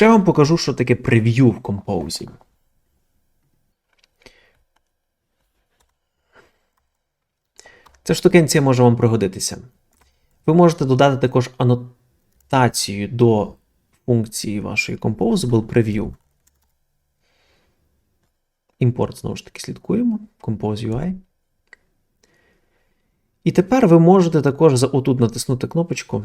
Ще вам покажу, що таке прев'ю в композі. Ця штукенція може вам пригодитися. Ви можете додати також анотацію до функції вашої Composable Preview. Імпорт, знову ж таки, слідкуємо. Compose UI. І тепер ви можете також отут натиснути кнопочку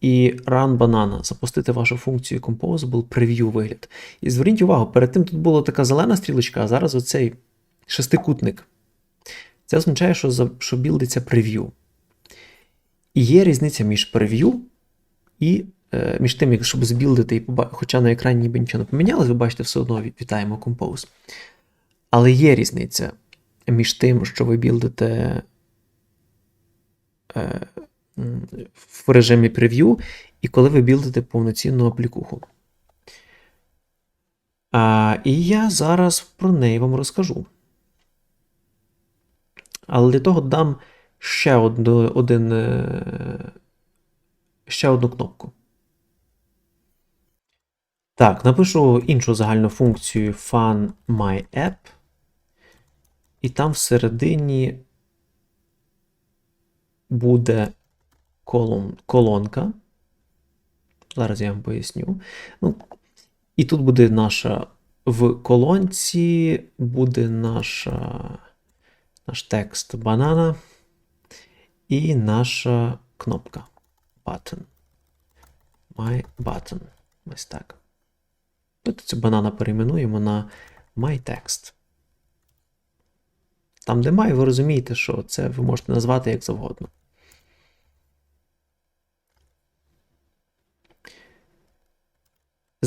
і Run Banana, запустити вашу функцію Composable Preview вигляд. І зверніть увагу, перед тим тут була така зелена стрілочка, а зараз оцей шестикутник. Це означає, що, за- що білдиться прев'ю. І є різниця між прев'ю і е, між тим, щоб збілдити, і поба... хоча на екрані ніби нічого не помінялось, ви бачите, все одно вітаємо Compose. Але є різниця між тим, що ви білдите е, в режимі прев'ю, і коли ви білдите повноцінну аплікуху. А, і я зараз про неї вам розкажу. Але для того дам ще одну, один, е, ще одну кнопку. Так, напишу іншу загальну функцію Fun. І там всередині буде колон, колонка. Зараз я вам поясню. Ну, і тут буде наша в колонці буде наша, наш текст банана і наша кнопка button. My button. Ось так. Тут цю банана перейменуємо на my text. Там, де my, ви розумієте, що це ви можете назвати як завгодно.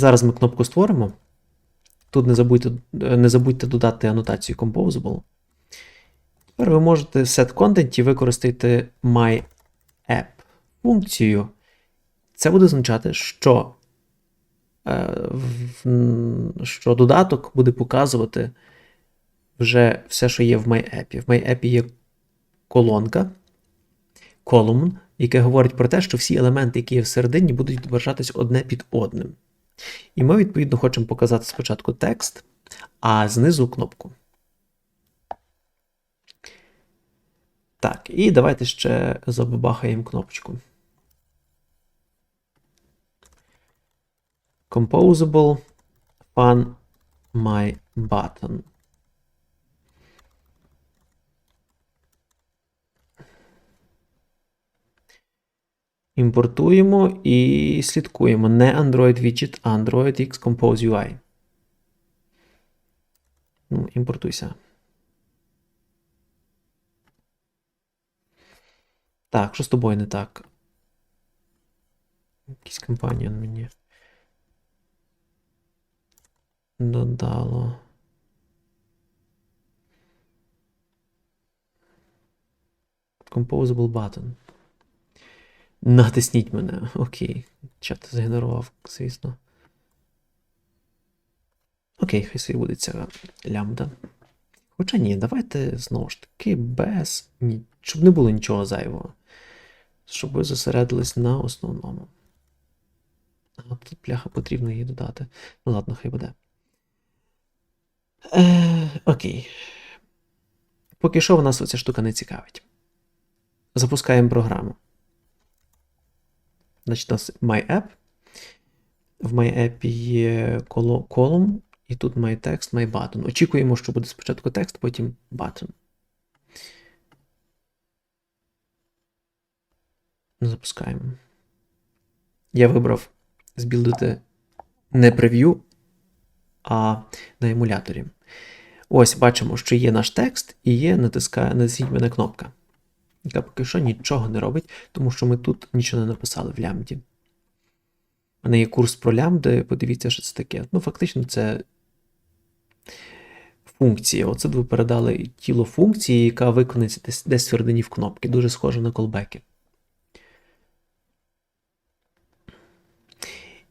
Зараз ми кнопку створимо. Тут не забудьте, не забудьте додати анотацію Composable. Тепер ви можете в set content використати My App функцію. Це буде означати, що, е, що додаток буде показувати вже все, що є в MyApp. В MyApp є колонка, column, яке говорить про те, що всі елементи, які є всередині, будуть відображатись одне під одним. І ми, відповідно, хочемо показати спочатку текст, а знизу кнопку. Так, і давайте ще забабахаємо кнопочку. Composable Fun My Button. Імпортуємо і слідкуємо. Не Android Widget, а Android X Compose UI. Ну, імпортуйся. Так, що з тобою не так? Якийсь компаньон мені. Додало. Composable button. Натисніть мене. Окей. Чат згенерував, звісно. Окей, хай собі буде ця лямбда. Хоча ні, давайте знову ж таки без. Щоб не було нічого зайвого. Щоб ви зосередились на основному. А тут пляха потрібно її додати. Ну ладно, хай буде. Е, окей. Поки що в нас оця штука не цікавить. Запускаємо програму. Значить, у нас MyApp. В MyApp є коло- column, і тут MyText, MyButton. Очікуємо, що буде спочатку текст, потім button. Запускаємо. Я вибрав збілдити не прев'ю, а на емуляторі. Ось бачимо, що є наш текст і є натискає, натисніть мене кнопка яка поки що нічого не робить, тому що ми тут нічого не написали в лямбді. У мене є курс про лямбди, подивіться, що це таке. Ну, фактично, це функція. Оце ви передали тіло функції, яка виконується десь, десь всередині в кнопки. Дуже схоже на колбеки.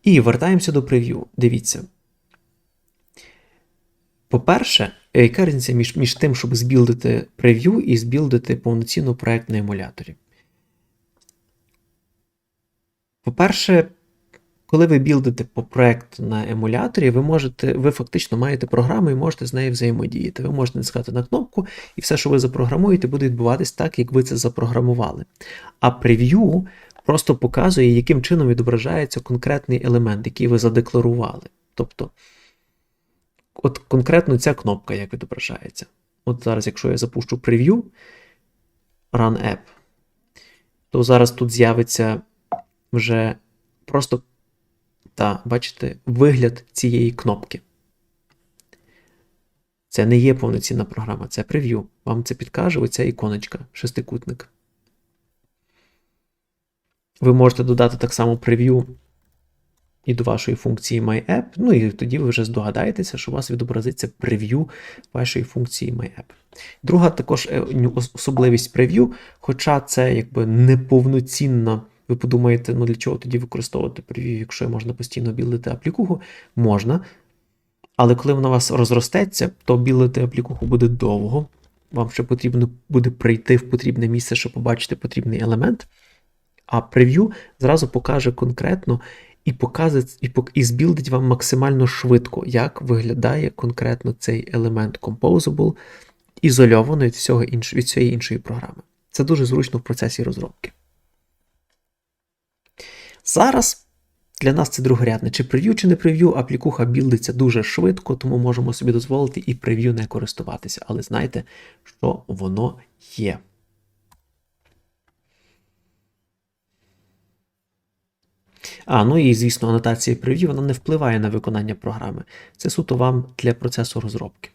І вертаємося до прев'ю. Дивіться. По-перше, яка різниця між, між тим, щоб збілдити прев'ю і збілдити повноцінний проект на емуляторі? По-перше, коли ви білдите по проекту на емуляторі, ви можете, ви фактично маєте програму і можете з нею взаємодіяти. Ви можете натискати на кнопку, і все, що ви запрограмуєте, буде відбуватись так, як ви це запрограмували. А прев'ю просто показує, яким чином відображається конкретний елемент, який ви задекларували. Тобто, от конкретно ця кнопка, як відображається. От зараз, якщо я запущу прев'ю, Run App, то зараз тут з'явиться вже просто та, бачите, вигляд цієї кнопки. Це не є повноцінна програма, це прев'ю. Вам це підкаже оця іконочка, шестикутник. Ви можете додати так само прев'ю і до вашої функції MyApp, ну і тоді ви вже здогадаєтеся, що у вас відобразиться прев'ю вашої функції MyApp. Друга також е, особливість прев'ю, хоча це якби неповноцінна. Ви подумаєте, ну для чого тоді використовувати прев'ю, якщо можна постійно білити аплікуху? Можна. Але коли вона у вас розростеться, то білити аплікуху буде довго. Вам ще потрібно буде прийти в потрібне місце, щоб побачити потрібний елемент. А прев'ю зразу покаже конкретно і покаже, і, і збілдить вам максимально швидко, як виглядає конкретно цей елемент Composable, ізольовано від, всього інш, від всієї іншої програми. Це дуже зручно в процесі розробки. Зараз для нас це другорядне. Чи прев'ю, чи не прев'ю, аплікуха білдиться дуже швидко, тому можемо собі дозволити і прев'ю не користуватися. Але знайте, що воно є. А, ну і звісно, анотація прев'ю вона не впливає на виконання програми. Це суто вам для процесу розробки.